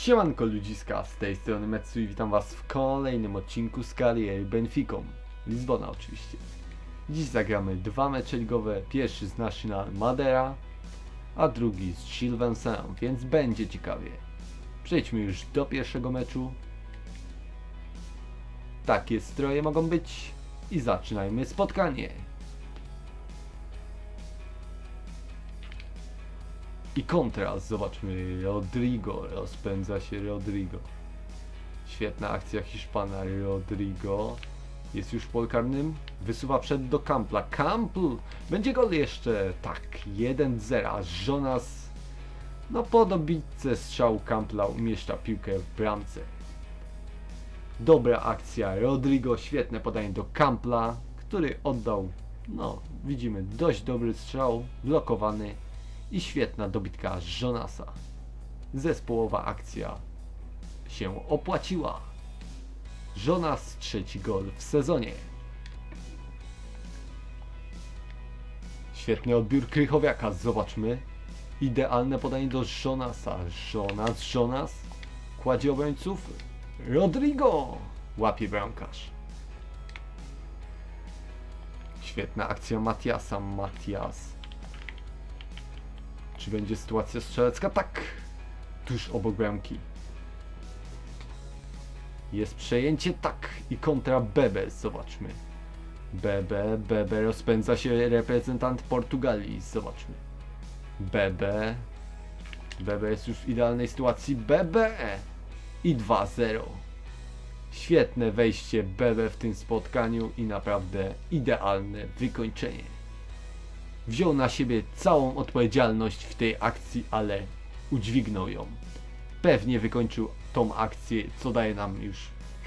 Siemanko ludziska, z tej strony Metsu i witam was w kolejnym odcinku z kariery Benficą. Lizbona oczywiście. Dziś zagramy dwa mecze ligowe, pierwszy z National Madera, a drugi z Chilvensen, więc będzie ciekawie. Przejdźmy już do pierwszego meczu. Takie stroje mogą być i zaczynajmy spotkanie. I kontrast, zobaczmy, Rodrigo, rozpędza się Rodrigo. Świetna akcja Hiszpana, Rodrigo. Jest już w polu karnym, wysuwa przed do Kampla. Kampl! Będzie gol jeszcze! Tak, 1-0, a Jonas no po dobitce strzału Kampla umieszcza piłkę w bramce. Dobra akcja Rodrigo, świetne podanie do Kampla, który oddał, no widzimy, dość dobry strzał, blokowany i świetna dobitka Jonasa. Zespołowa akcja się opłaciła. Jonas trzeci gol w sezonie. Świetny odbiór Krychowiaka, zobaczmy. Idealne podanie do Jonasa. Jonas, Jonas kładzie obrońców. Rodrigo łapie bramkarz. Świetna akcja Matiasa. Matias czy będzie sytuacja strzelecka? Tak! Tuż obok bramki. Jest przejęcie? Tak! I kontra Bebe, zobaczmy. Bebe, Bebe, rozpędza się reprezentant Portugalii, zobaczmy. Bebe. Bebe jest już w idealnej sytuacji. Bebe! I 2-0. Świetne wejście Bebe w tym spotkaniu i naprawdę idealne wykończenie wziął na siebie całą odpowiedzialność w tej akcji, ale udźwignął ją. Pewnie wykończył tą akcję, co daje nam już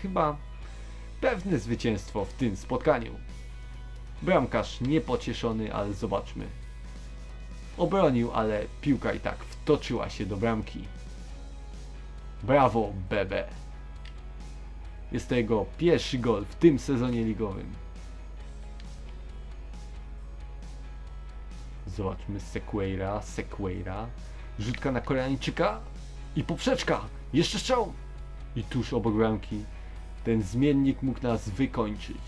chyba pewne zwycięstwo w tym spotkaniu. Bramkarz niepocieszony, ale zobaczmy. Obronił, ale piłka i tak wtoczyła się do bramki. Brawo, Bebe. Jest to jego pierwszy gol w tym sezonie ligowym. Zobaczmy Sequeira, Sequeira. Rzutka na Koreańczyka i poprzeczka. Jeszcze strzał. I tuż obok bramki ten zmiennik mógł nas wykończyć.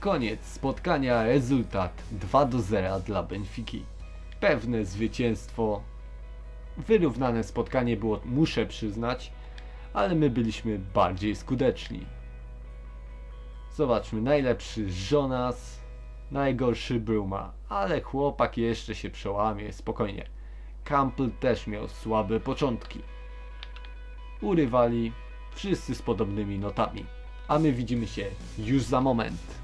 Koniec spotkania, rezultat 2 do 0 dla Benfiki. Pewne zwycięstwo. Wyrównane spotkanie było, muszę przyznać, ale my byliśmy bardziej skuteczni. Zobaczmy, najlepszy Jonas, najgorszy Bruma, ale chłopak jeszcze się przełamie, spokojnie. Campbell też miał słabe początki. Urywali wszyscy z podobnymi notami, a my widzimy się już za moment.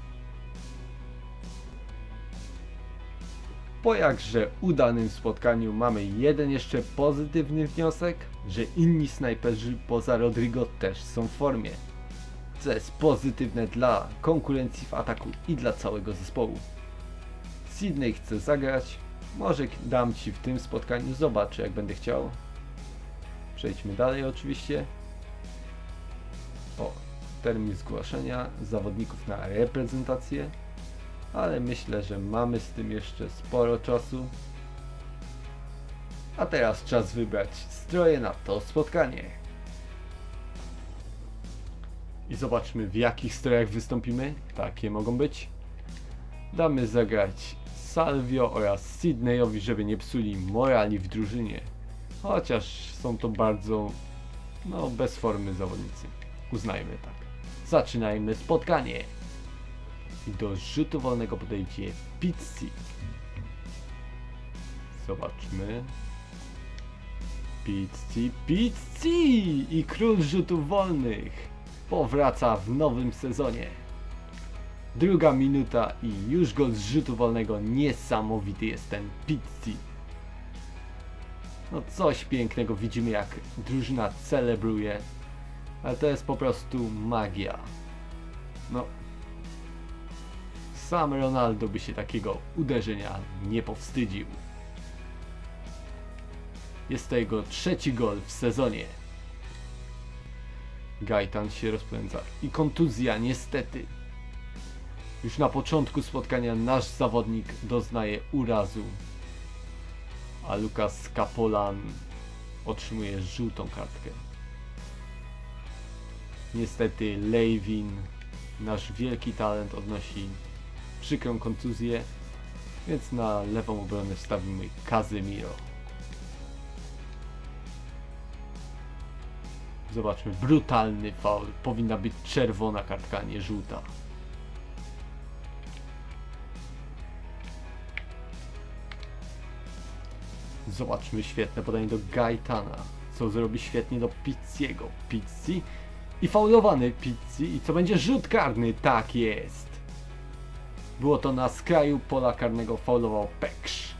Po jakże udanym spotkaniu mamy jeden jeszcze pozytywny wniosek, że inni snajperzy poza Rodrigo też są w formie co jest pozytywne dla konkurencji w ataku i dla całego zespołu. Sydney chce zagrać, może dam Ci w tym spotkaniu, zobaczę jak będę chciał. Przejdźmy dalej oczywiście. O, termin zgłaszania zawodników na reprezentację, ale myślę, że mamy z tym jeszcze sporo czasu. A teraz czas wybrać stroje na to spotkanie. I zobaczmy w jakich strojach wystąpimy. Takie mogą być. Damy zagrać Salvio oraz Sydneyowi, żeby nie psuli morali w drużynie. Chociaż są to bardzo, no, bez formy zawodnicy. Uznajmy tak. Zaczynajmy spotkanie. I do rzutu wolnego podejdzie Pizzi. Zobaczmy. Pizzi, Pizzi! I król rzutów wolnych powraca w nowym sezonie. Druga minuta i już go z rzutu wolnego niesamowity jest ten Pizzi. No coś pięknego widzimy jak drużyna celebruje, ale to jest po prostu magia. No, sam Ronaldo by się takiego uderzenia nie powstydził. Jest to jego trzeci gol w sezonie. Gajtan się rozpędza. I kontuzja, niestety. Już na początku spotkania nasz zawodnik doznaje urazu. a Lukas Kapolan otrzymuje żółtą kartkę. Niestety Lewin, nasz wielki talent, odnosi przykrą kontuzję, więc na lewą obronę wstawimy Kazemiro. Zobaczmy, brutalny faul. Powinna być czerwona kartka, nie żółta. Zobaczmy świetne podanie do Gaetana. Co zrobi świetnie do Pizziego. Pizzi i faulowany Pizzi. I co będzie rzut karny? Tak jest. Było to na skraju pola karnego faulował Peksz.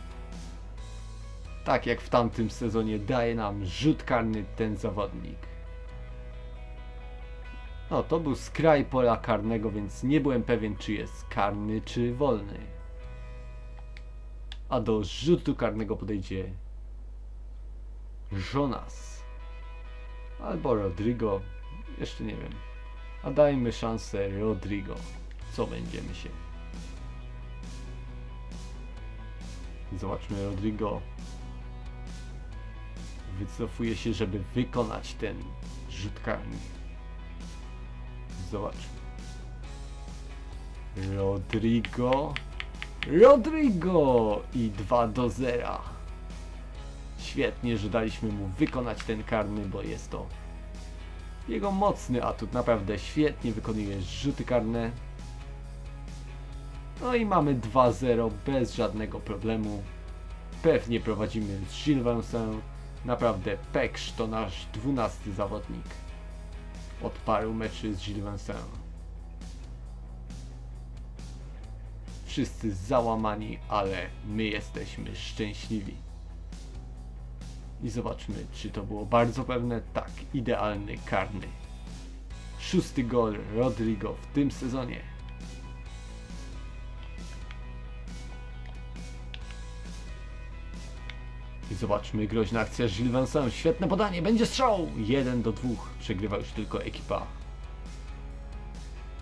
Tak jak w tamtym sezonie daje nam rzut karny ten zawodnik. No, to był skraj pola karnego, więc nie byłem pewien, czy jest karny, czy wolny. A do rzutu karnego podejdzie Jonas albo Rodrigo, jeszcze nie wiem. A dajmy szansę Rodrigo. Co będziemy się? Zobaczmy Rodrigo. Wycofuje się, żeby wykonać ten rzut karny. Zobaczmy. Rodrigo. Rodrigo! I 2 do 0. Świetnie, że daliśmy mu wykonać ten karny, bo jest to jego mocny atut. Naprawdę świetnie wykonuje rzuty karne. No i mamy 2-0 bez żadnego problemu. Pewnie prowadzimy z Gilvensem. Naprawdę Peksz to nasz 12 zawodnik od paru meczy z Gilvensem. Wszyscy załamani, ale my jesteśmy szczęśliwi. I zobaczmy, czy to było bardzo pewne. Tak, idealny karny. Szósty gol Rodrigo w tym sezonie. Zobaczmy, groźna akcja Gilles Vincent. Świetne podanie, będzie strzał! 1 do 2. Przegrywa już tylko ekipa.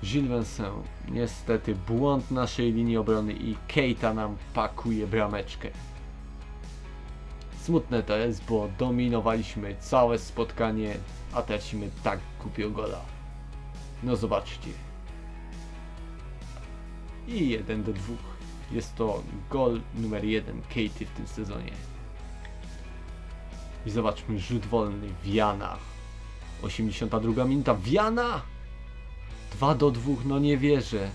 Gilles Vincent. Niestety błąd naszej linii obrony i Keita nam pakuje brameczkę. Smutne to jest, bo dominowaliśmy całe spotkanie, a tracimy tak głupio gola. No zobaczcie. I 1 do 2. Jest to gol numer 1 Katie w tym sezonie. I zobaczmy rzut wolny Wiana. 82 minuta Wiana! 2 do 2, no nie wierzę.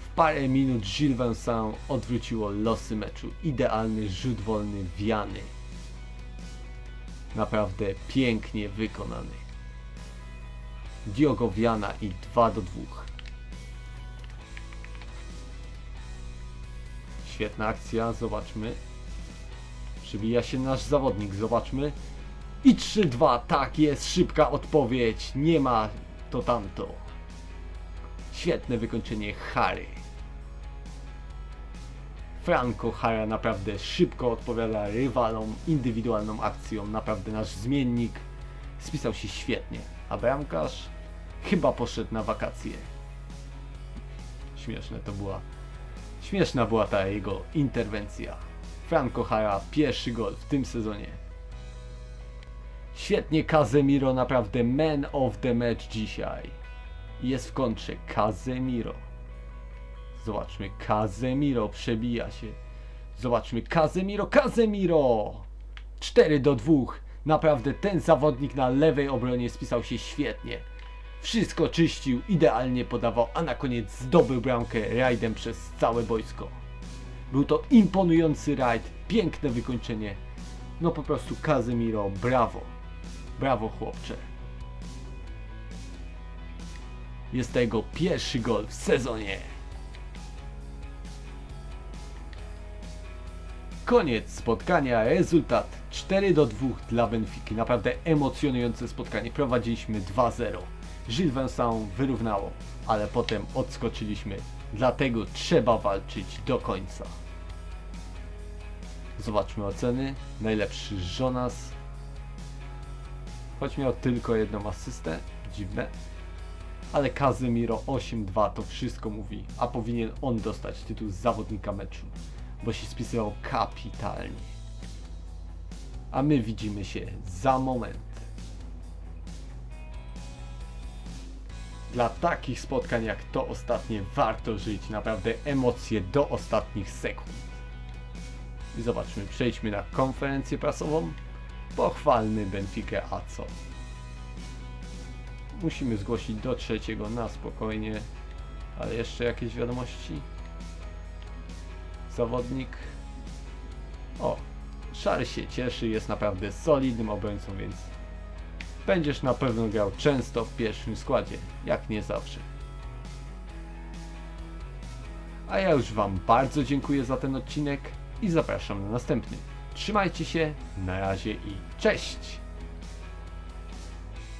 W parę minut Gilles Vincent odwróciło losy meczu. Idealny rzut wolny Wiany. Naprawdę pięknie wykonany. Diogo Wiana i 2 do 2. Świetna akcja, zobaczmy. Przybija się nasz zawodnik, zobaczmy. I 3-2, tak jest, szybka odpowiedź, nie ma to tamto. Świetne wykończenie Harry. Franco Hara naprawdę szybko odpowiada rywalom indywidualną akcją. Naprawdę nasz zmiennik spisał się świetnie. A bramkarz chyba poszedł na wakacje. Śmieszne to była. Śmieszna była ta jego interwencja. Franco Hara, pierwszy gol w tym sezonie. Świetnie Kazemiro, naprawdę man of the match dzisiaj. Jest w kontrze Kazemiro. Zobaczmy, Kazemiro przebija się. Zobaczmy, Kazemiro, Kazemiro! 4 do 2. Naprawdę ten zawodnik na lewej obronie spisał się świetnie. Wszystko czyścił, idealnie podawał, a na koniec zdobył bramkę rajdem przez całe boisko. Był to imponujący rajd, piękne wykończenie. No po prostu Kazemiro, brawo. Brawo chłopcze. Jest to jego pierwszy gol w sezonie. Koniec spotkania, rezultat 4 do 2 dla Benfiki. Naprawdę emocjonujące spotkanie. Prowadziliśmy 2-0. Gilles Vincent wyrównało, ale potem odskoczyliśmy. Dlatego trzeba walczyć do końca. Zobaczmy oceny. Najlepszy Jonas. Choć miał tylko jedną asystę. Dziwne. Ale Kazemiro 8-2 to wszystko mówi, a powinien on dostać tytuł zawodnika meczu. bo się spisywał kapitalnie. A my widzimy się za moment. Dla takich spotkań jak to ostatnie warto żyć naprawdę emocje do ostatnich sekund. I zobaczmy, przejdźmy na konferencję prasową. Pochwalmy Benfica, a co? Musimy zgłosić do trzeciego na spokojnie. Ale jeszcze jakieś wiadomości? Zawodnik. O, Szary się cieszy, jest naprawdę solidnym obrońcą, więc będziesz na pewno grał często w pierwszym składzie, jak nie zawsze. A ja już Wam bardzo dziękuję za ten odcinek i zapraszam na następny. Trzymajcie się, na razie i cześć!